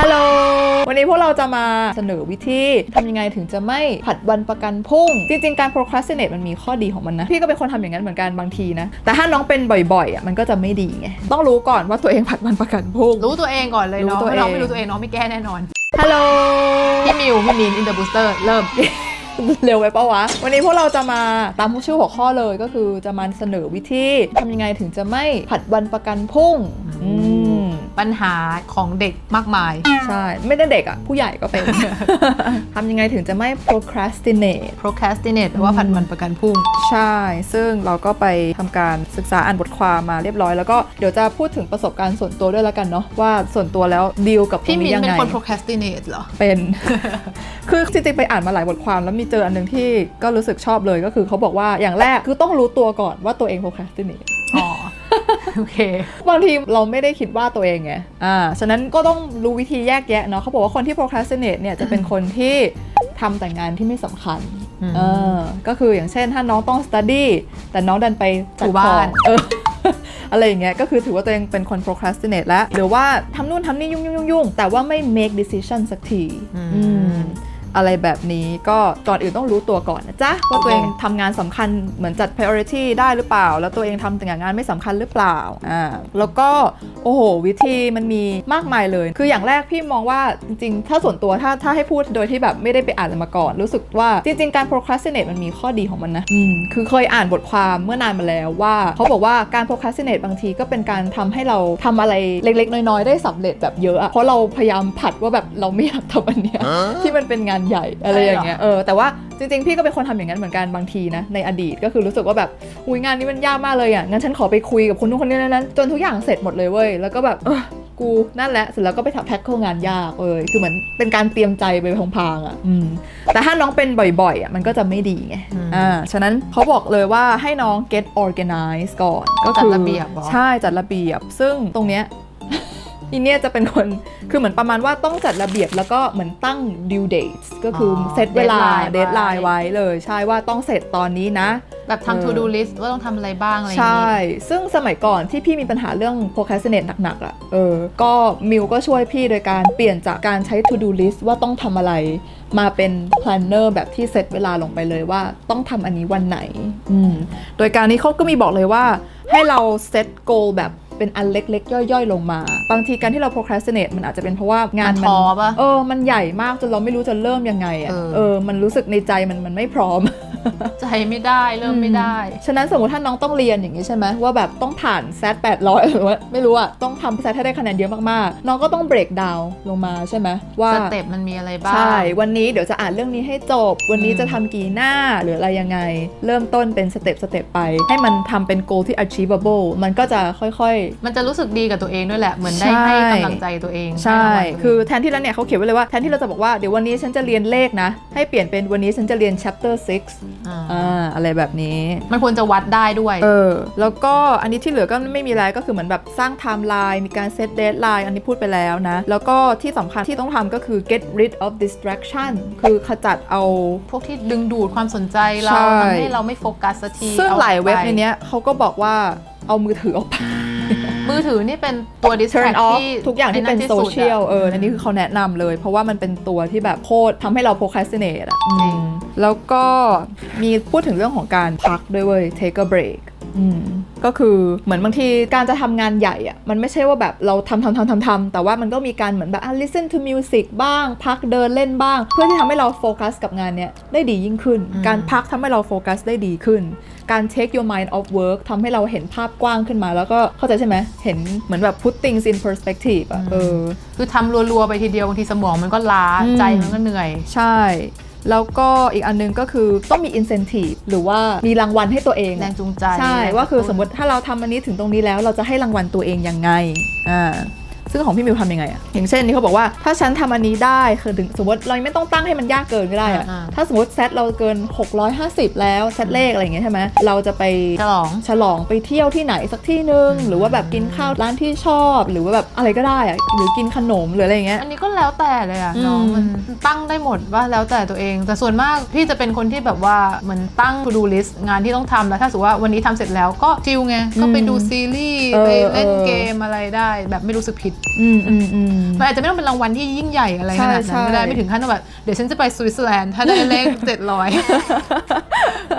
ฮัลโหล วันนี้พวกเราจะมาเสนอวิธีทำยังไงถึงจะไม่ผัดวันประกันพรุ่ง จริง ๆ การ procrastinate มันมีข้อดีของมันนะ พี่ก็เป็นคนทำอย่างนั้นเหมือนกันบางทีนะ แต่ถ้าน้องเป็นบ่อยๆอะมันก็จะไม่ดีไง ต้องรู้ก่อนว่าตัวเองผัดวันประกันพรุ่ง รู้ตัวเองก่อนเลยรู้เนาะตัวเองน้องไม่รู้ตัวเองน้องไม่แก้แน่นอน ฮัลโหล พี่มิวพี่มีนอินเตอร์บูสเตอร์เริ่ม เร็วไปปะวะ วันนี้พวกเราจะมาตามผู้ชื่อหัวข้อเลยก็คือจะมาเสนอวิธีทำยังไงถึงจะไม่ผัดวันประกันพรุ่งอืม ปัญหาของเด็กมากมาย ใช่ ไม่ได้เด็กอะผู้ใหญ่ก็เป็น ทำยังไงถึงจะไม่ procrastinate procrastinate แปลว่าผัดวันประกันพรุ่ง ใช่ ซึ่งเราก็ไปทำการศึกษาอ่านบทความมาเรียบร้อย แล้วก็เดี๋ยวจะพูดถึงประสบการณ์ส่วนตัวด้วยแล้วกันเนาะว่าส่วนตัวแล้วดีลกับตรพี่งมินี้นยังเป็นไง คน procrastinate เหรอ เป็น คือจริงๆ ไปอ่านมาหลายบทความแล้วมีเจออันหนึงที่ก็รู้สึกชอบเลยก็คือเขาบอกว่าอย่างแรกคือต้องรู้ตัวก่อนว่าตัวเอง procrastinate อ๋อ โอเค บางทีเราไม่ได้คิดว่าตัวเองไง อ่า ฉะนั้นก็ต้องรู้วิธีแยกแยะเนาะเขาบอกว่าคนที่ procrastinate เนี่ยจะเป็นคนที่ทำแต่งานที่ไม่สำคัญอืมเออ ก็คืออย่างเช่นถ้าน้องต้อง study แต่น้องดันไปจัดถูขบ้าองนเออ อะไรอย่างเงี้ย ก็คือถือว่าตัวเองเป็นคน procrastinate แล้ว หรือว่าทำนู่นทำนี่ยุ่งยุ่งยุ่งยุ่งแต่ว่าไม่ make decision สักที อืม อะไรแบบนี้ก็ก่อนอื่นต้องรู้ตัวก่อนนะจ๊ะ ว่าตัวเองทำงานสำคัญเหมือนจัด priority ได้หรือเปล่า แล้วตัวเองทำแต่งานไม่สำคัญหรือเปล่าอ่าแล้วก็โอ้โห วิธีมันมีมากมายเลย คืออย่างแรกพี่มองว่าจริงๆ ถ้าส่วนตัวถ้าถ้าให้พูดโดยที่แบบไม่ได้ไปอ่านมาก่อน รู้สึกว่าจริง ๆ การ procrastinate มันมีข้อดีของมันนะอืมคือเคยอ่านบทความเมื่อนานมาแล้วว่าเขาบอกว่าการ procrastinate บางทีก็เป็นการทำให้เราทำอะไรเล็กๆ น้อยๆ ได้สำเร็จแบบเยอะอะเพราะเราพยายามผัดว่าแบบเราไม่อยากทำอันเนี้ยที่มันเป็นงานใหญ่อะไรอย่างเงี้ยเออแต่ว่าจริงๆ พี่ก็เป็นคนทำอย่างนั้นเหมือนกันบางทีนะในอดีตก็คือรู้สึกว่าแบบอุยงานนี้มันยากมากเลยอะงั้นฉันขอไปคุยกับคนนู้นคนนี้นั้นๆจนทุกอย่างเสร็จหมดเลยเว้ยแล้วก็แบบเออกูนั่นแหละเสร็จแล้วก็ไปทำแพ็คเข้างานยากเลยคือเหมือนเป็นการเตรียมใจไปพลางๆอะอืมแต่ถ้าน้องเป็นบ่อยๆอะมันก็จะไม่ดีไงอืมอ่าฉะนั้นเขาบอกเลยว่าให้น้อง get organized ก่อนก็จัดคือระเบียบเหรอใช่จัดระเบียบ ซึ่งตรงเนี้ย อีเนี่ยจะเป็นคนคือเหมือนประมาณว่าต้องจัดระเบียบแล้วก็เหมือนตั้ง due dates ก็คือออเซตเวลา deadline ไว้ deadline ไว้เลย ใช่ว่าต้องเสร็จตอนนี้นะ แบบเออทำ to do list ว่าต้องทำอะไรบ้างอะไรอย่างใช่งี้ ซึ่งสมัยก่อนที่พี่มีปัญหาเรื่อง procrastinate หนักๆอะ่ะเออ ก็มิวก็ช่วยพี่โดยการเปลี่ยนจากการใช้ to do list ว่าต้องทำอะไร มาเป็น planner แบบที่เซตเวลาลงไปเลยว่าต้องทำอันนี้วันไหน อืม โดยการนี้เขาก็มีบอกเลยว่าให้เราเซต goal แบบ เป็นอันเล็กๆ ย่อยๆ ลงมา บางทีการที่เรา procrastinate มันอาจจะเป็นเพราะว่างานมันมัท้อปะเออมันใหญ่มากจนเราไม่รู้จะเริ่มยังไงอะเออเออ มันรู้สึกในใจมันมันไม่พร้อม ใจไม่ได้เริ่มไม่ได้ ฉะนั้นสมมติถ้าน้องต้องเรียนอย่างนี้ใช่ไหมว่าแบบต้องผ่านแซด800หรือว่าไม่รู้อะต้องทำแซดให้ได้คะแนนเยอะมากๆ น้องก็ต้องเบรกดาวลงมาใช่ไหมว่าสเต็ปมันมีอะไรบ้าง ใช่ วันนี้เดี๋ยวจะอ่านเรื่องนี้ให้จบ วันนี้อืมจะทำกี่หน้าหรืออะไรยังไง เริ่มต้นเป็นสเต็ปสเต็ปไป ให้มันทำเป็น goal ที่ achievable มันก็จะค่อยๆมันจะรู้สึกดีกับตัวเองด้วยแหละ เหมือนได้ใช่ให้กำลังใจตัวเองใช่ห้รางวัลตัวเองคือแทนที่แล้วเนี่ยเขาเขียนไว้เลยว่าแทนที่เราจะบอกว่าเดี๋ยววันนี้ฉันจะเรียนเลขนะ ให้เปลี่ยนเป็นวันนี้ฉันจะเรียน chapter 6าอ่าอะไรแบบนี้ มันควรจะวัดได้ด้วย เออ แล้วก็อันนี้ที่เหลือก็ไม่มีอะไรก็คือเหมือนแบบสร้างไทม์ไลน์มีการเซตเดทไลน์อันนี้พูดไปแล้วนะ แล้วก็ที่สำคัญที่ต้องทำก็คือ get rid of distraction คือขจัดเอาพวกที่ดึงดูดความสนใจเราใช่ทำให้เราไม่โฟกัสสักทีซึ่งอหลายเว็บไปในเนี้ยเขาก็บอกว่าเอามือถือออกไปมื อถือนี่เป็นตัว turn distract off ที่ทุกอย่างที่เป็นไโซเชียลสุดะเอออันนี้คือเขาแนะนำเลย เพราะว่ามันเป็นตัวที่แบบโคตรทำให้เรา procrastinate อะจริงอืมแล้วก็มีพูดถึงเรื่องของการพักด้วยเว้ย take a break อืม ก็คือเหมือนบางทีการจะทำงานใหญ่อะมันไม่ใช่ว่าแบบเราทำทำทำทำทำแต่ว่ามันก็มีการเหมือนแบบอะ listen to music บ้าง พักเดินเล่นบ้าง เพื่อที่ทำให้เราโฟกัสกับงานเนี้ยได้ดียิ่งขึ้นอืมการพักทำให้เราโฟกัสได้ดีขึ้น การ take your mind off work ทำให้เราเห็นภาพกว้างขึ้นมา แล้วก็เข้าใจใช่ไหมเห็นเหมือนแบบ put things in perspective อะเออคือทำรัวๆไปทีเดียวบางทีสมองมันก็ล้าอืมใจมันก็เหนื่อย ใช่ แล้วก็อีกอันนึงก็คือต้องมี incentive หรือว่ามีรางวัลให้ตัวเอง แรงจูงใจ ใช่แรงกระตุ้นว่าคือสมมติถ้าเราทำอันนี้ถึงตรงนี้แล้วเราจะให้รางวัลตัวเองยังไงอ่า ซึ่งของพี่มิวทำยังไงอะอย่างเช่นนี่เขาบอกว่าถ้าฉันทำอันนี้ได้คือถึงสมมติเราไม่ต้องตั้งให้มันยากเกินก็ได้อะอ่าถ้าสมมติเซตเราเกิน 650 แล้วเซตเลขอะไรอย่างเงี้ยใช่ไหมเราจะไปฉลองฉลองไปเที่ยวที่ไหนสักที่หนึ่งอืมหรือว่าแบบกินข้าวร้านที่ชอบ หรือว่าแบบอะไรก็ได้อะหรือกินขนมหรืออะไรอย่างเงี้ยอันนี้ก็แล้วแต่เลยอะอืมน้องมันตั้งได้หมดว่าแล้วแต่ตัวเอง แต่ส่วนมากพี่จะเป็นคนที่แบบว่าเหมือนตั้ง to do list งานที่ต้องทำแล้วถ้าสมมติว่าวันนี้ทำเสร็จแล้วก็จิวไงก็ไปดูซีรีส์เออไปเล่นเออเกมอะไรได้ แบบไม่รู้สึกผิดอืมอื มอืมมันอาจจะไม่ต้องเป็นรางวัลที่ยิ่งใหญ่อะไรขนาดใช่นั้นก็ได้ใช่ไม่ถึงขั้นว่าแบบเดี๋ยวฉันจะไปสวิตเซอร์แลนด์ถ้าได้เลขเจ็ดร้อย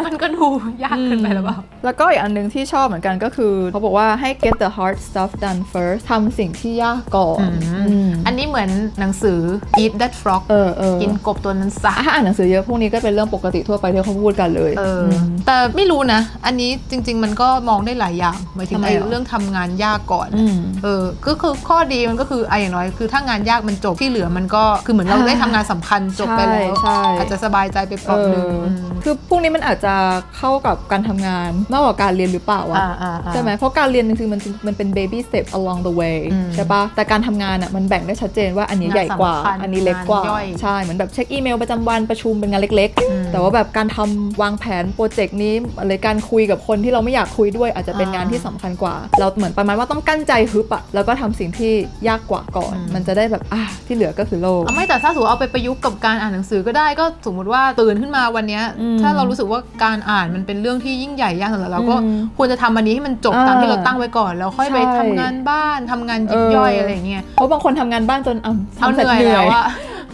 มันก็ดูยากเกินไปหรือเปล่า แล้วก็อีกอันหนึงที่ชอบเหมือนกันก็คือ เขาบอกว่าให้ get the hard stuff done first ทำสิ่งที่ยากก่อนอืมอันนี้เหมือนหนังสือ Eat That Frog เออเออกินกบตัวนั้นซะถ้าอ่านหนังสือเยอะพวกนี้ก็เป็นเรื่องปกติทั่วไปที่เขาพูดกันเลยเอออแต่ไม่รู้นะ อันนี้จริง ๆ มันก็มองได้หลายอย่างหมายถึงทำไมไอ้หรอเรื่องทำงานยากก่อนอืมเออก็คือข้อดีมันก็คือไอ้อย่างน้อยคือถ้างานยากมันจบที่เหลือมันก็คือเหมือนเราได้ทำงานสำคัญจบไปแล้วใช่ใช่อาจจะสบายใจไปเปเอลอบหนึงอคือพวกนี้มันอาจจะเข้ากับการทำงานมากกว่าการเรียนหรือเปล่าวะอ่าอ่าอ่าใช่ไหมเพราะการเรียนจริงๆมันมันเป็น baby step along the way อืมใช่ปะแต่การทำงานอะมันแบ่งได้ชัดเจนว่าอันนี้งานใหญ่กว่าสำคัญอันนี้เล็กกว่างานย่อยใช่เหมือนแบบเช็คอีเมลประจำวันประชุมเป็นงานเล็กอืมๆ แต่ว่าแบบการทำวางแผนโปรเจกต์นี้อะไรการคุยกับคนที่เราไม่อยากคุยด้วย อาจจะเป็นอ่างงานที่สำคัญกว่า เราเหมือนประมาณว่าต้องกั้นใจฮึบอะแล้วก็ทำสิ่งที่ยากกว่าก่อนอืมมันจะได้แบบอะที่เหลือก็คือโลกเอาไม่แต่ถ้าสมมติเอาไปประยุกต์กับการอ่านหนังสือก็ได้ก็สมมติว่าตื่นขึ้นมาวันเนี้ยอืมถ้าเรารู้สึกว่าการอ่านมันเป็นเรื่องที่ยิ่งใหญ่ยากสำหรับเราก็อืมควรจะทำอันนี้ให้มันจบอ่าตามที่เราตั้งไว้ก่อนแล้วค่อยไปใช่ทำงานบ้านทำงานยิบย่อยอะไรอย่างเงี้ยเพราะบางคนทำงานบ้านจนอะเอาทำเหสร็จนื่อยแล้วอะ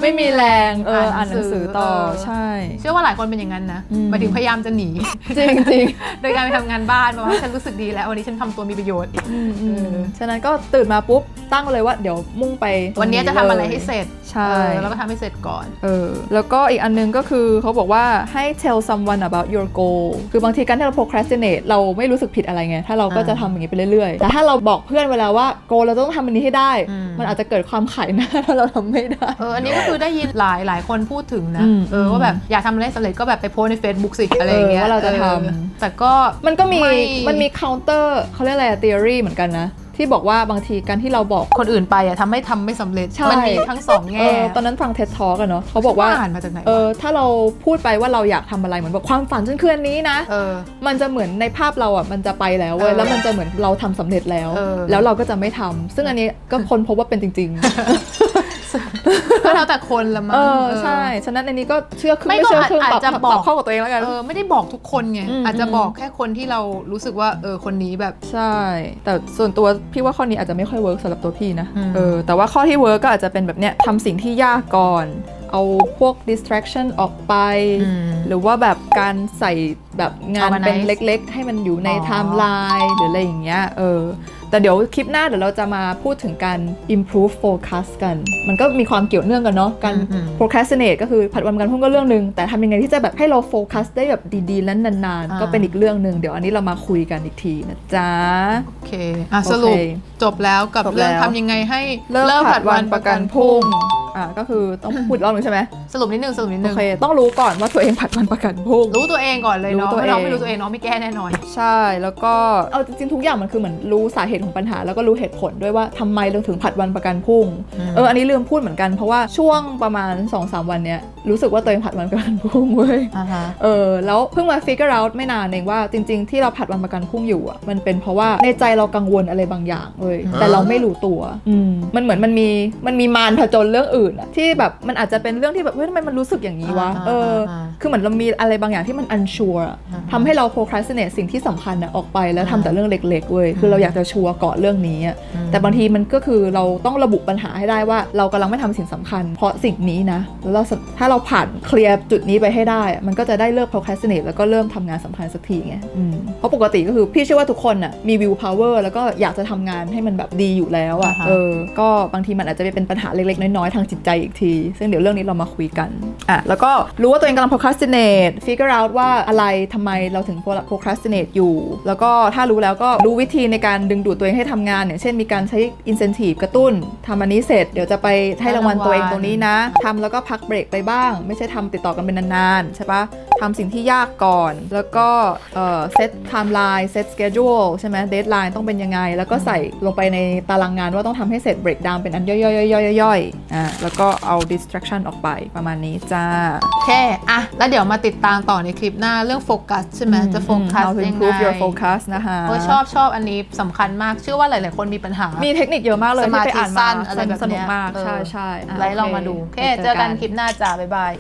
ไม่มีแรงเอออ่าอ่านนหหนันังงสืสืออต่อเออใช่ เชื่อว่าหลายคนเป็นอย่างนั้นนะอืมหมายถึงพยายามจะหนีจริงจริงโดยการไปทำงานบ้านมาว่าฉันรู้สึกดีแล้ววันนี้ฉันทำตัวมีประโยชน์อืมอืมเออฉะนั้นก็ตื่นมาปุ๊บตั้งเลยว่าเดี๋ยวมุ่งไปตรงวันนี้จะทำอะไรให้เสร็จใช่เออแล้วก็ทำให้เสร็จก่อนเออแล้วก็อีกอันนึงก็คือเขาบอกว่าให้ tell someone about your goal คือบางทีการที่เรา procrastinate เราไม่รู้สึกผิดอะไรไงถ้าเราก็อ่าจะทำอย่างนี้ไปเรื่อยๆ แต่ถ้าเราบอกเพื่อนเวลาว่า goal เราต้องทำอันนี้ให้ได้อืมมันอาจจะเกิดความขายหน้าถ้าเราทำไม่ได้เอออันนี้ก็คือได้ยินหลายหลายคนพูดถึงนะเออว่าแบบอยากทำอะไรสำเร็จก็แบบไปโพสใน Facebook สิอะไรอย่างเงี้ยว่าเราจะทำแต่ก็มันก็มีมันมี counter เขาเรียกอะไรอะ theory เหมือนกันนะที่บอกว่าบางทีการที่เราบอกคนอื่นไปอะทำให้ทำไม่สำเร็จ ใช่มันมีทั้งสองเอแง่อตอนนั้นฟัง TED Talk กันเนาะเขาบอกว่าอ่านมาจากไหนวะเออถ้าเราพูดไปว่าเราอยากทำอะไรเหมือนแบบความฝันฉันคืออันนี้นะ เออ มันจะเหมือนในภาพเราอะมันจะไปแล้วเว้ยเออแล้วมันจะเหมือนเราทำสำเร็จแล้ว เออ แล้วเราก็จะไม่ทำซึ่งอันนี้ก็คนพบว่าเป็นจริง ก็แล้วแต่คนละๆมั้เองอใช่ ฉะนั้นอันนี้ก็เชื่อครึ่งไม่ไม่ก็เชื่อครึ่งอาจปรับจะปรับบอกเข้ากับตัวเองแล้วกัน เออไม่ได้บอกทุกคนไงอืมอาจจะบอกแค่คนที่เรารู้สึกว่าเออคนนี้แบบใช่ แต่ส่วนตัวพี่ว่าข้อนี้อาจจะไม่ค่อยเวิร์กสำหรับตัวพี่นะอืมเออแต่ว่าข้อที่เวิร์กก็อาจจะเป็นแบบเนี้ยทำสิ่งที่ยากก่อนเอาพวก distraction ออกไปอืมหรือว่าแบบการใส่แบบงาน Organize เป็นเล็กๆ ให้มันอยู่ในอ๋อไทม์ไลน์หรืออะไรอย่างเงี้ยเออ แต่เดี๋ยวคลิปหน้าเดี๋ยวเราจะมาพูดถึงการ improve focus กัน มันก็มีความเกี่ยวเนื่องกันเนาะ การอืม procrastinate ก็คือผัดวันประกันพรุ่งก็เรื่องหนึ่งแต่ทำยังไงที่จะแบบให้เราโฟกัสได้แบบดีๆและนานอ่าๆก็เป็นอีกเรื่องหนึ่งเดี๋ยวอันนี้เรามาคุยกันอีกทีนะจ๊ะ โอเคอะโอเคสรุปจบแล้วกับจบแล้วเรื่องทำยังไงให้เลิกผัดวันประกันพรุ่ง อ่าก็คือต้องพูดอีกรอบหนึงใช่ไหมสรุปนิดนึงสรุปนิดโอนึงเคต้องรู้ก่อนว่าตัวเองผัดวันประกันพรุ่ง รู้ตัวเองก่อนเลยเนาะรู้ตัวถ้าเราเองไม่รู้ตัวเองเนาะไม่แก้แน่นอน ใช่แล้วก็เอาจริงๆทุกอย่างมันคือเหมือนรู้สาเหตุของปัญหา แล้วก็รู้เหตุผลด้วยว่าทำไมเราถึงผัดวันประกันพรุ่งอืม เอออันนี้ลืมพูดเหมือนกันเพราะว่าช่วงประมาณ2อสวันเนี้ยรู้สึกว่าตัวเองผัดวันประกันพรุ่งเว้ย อ่าฮะ เออแล้วเพิ่งมา figure out ไม่นานเองว่าจริง ๆ ที่เราผัดวันประกันพรุ่งอยู่อะมันเป็นเพราะว่าในใจเรากังวลอะไรบางอย่างเลยอืมแต่เราไม่รู้ตัวอืมมันเหมือนมันมีมันมีมารผจญเรื่องอื่นอะที่แบบมันอาจจะเป็นเรื่องที่แบบเฮ้ยทำไมมันรู้สึกอย่างนี้วะเออคือเหมือนเรามีอะไรบางอย่างที่มัน unsure อะอ่าฮะทำให้เรา procrastinate สิ่งที่สำคัญอะออกไปแล้วทำแต่เรื่องเล็กๆเว้ยคือเราอยากจะชัวร์เกาะเรื่องนี้อะอืมแต่บางทีมันก็คือเราต้องระบุปัญหาให้ได้ว่าเรากำลังไม่ทำสิ่งสำคัญ เพราะสิ่งนี้นะแล้วเราถ้าเราผ่านเคลียร์จุดนี้ไปให้ได้อะมันก็จะได้เลิก procrastinate แล้วก็เริ่มทำงานสำคัญสักทีไงอืมเพราะปกติก็คือพี่เชื่อว่าทุกคนอะมี will power แล้วก็อยากจะทำงานให้มันแบบดีอยู่แล้วอะอ่าฮะเออก็บางทีมันอาจจะเป็นปัญหาเล็กๆน้อยๆทางจิตใจอีกที ซึ่งเดี๋ยวเรื่องนี้เรามาคุยกัน อะแล้วก็รู้ว่าตัวเองกำลัง procrastinate figure out ว่าอะไรทำไมเราถึง procrastinate อยู่ แล้วก็ถ้ารู้แล้วก็รู้วิธีในการดึงดูดตัวเองให้ทำงาน อย่างเช่นมีการใช้ incentive กระตุ้นทำอันนี้เสร็จ เดี๋ยวจะไปให้รางวัลตัวเองตรงนี้นะทำแล้วก็พักเบรกไปบ้าง ไม่ใช่ทำติดต่อกันเป็นนานๆใช่ปะทำสิ่งที่ยากก่อน แล้วก็เอ่อ set timeline set schedule ใช่ไหม deadline ต้องเป็นยังไง แล้วก็ใส่ลงไปในตารางงานว่าต้องทำให้เสร็จ break down เป็นอันย่อยๆๆๆๆอะแล้วก็เอา distraction ออกไปประมาณนี้จ้า โอเค อะ แล้วเดี๋ยวมาติดตามต่อในคลิปหน้าเรื่องโฟกัสใช่ไหม จะโฟกัส How to ยังไง improve your focus นะคะโอ้ยชอบชอบอันนี้สำคัญมาก เชื่อว่าหลาย ๆ คนมีปัญหา มีเทคนิคเยอะมากเลยสมาที่ไปธิอ่านสั้มานอะไรแบบสนุเนี้กยมากเออใช่ใช่ะไลฟ์ลองโคมาดู โอเคไปเจอกันคลิปหน้าจ้า บ๊ายบาย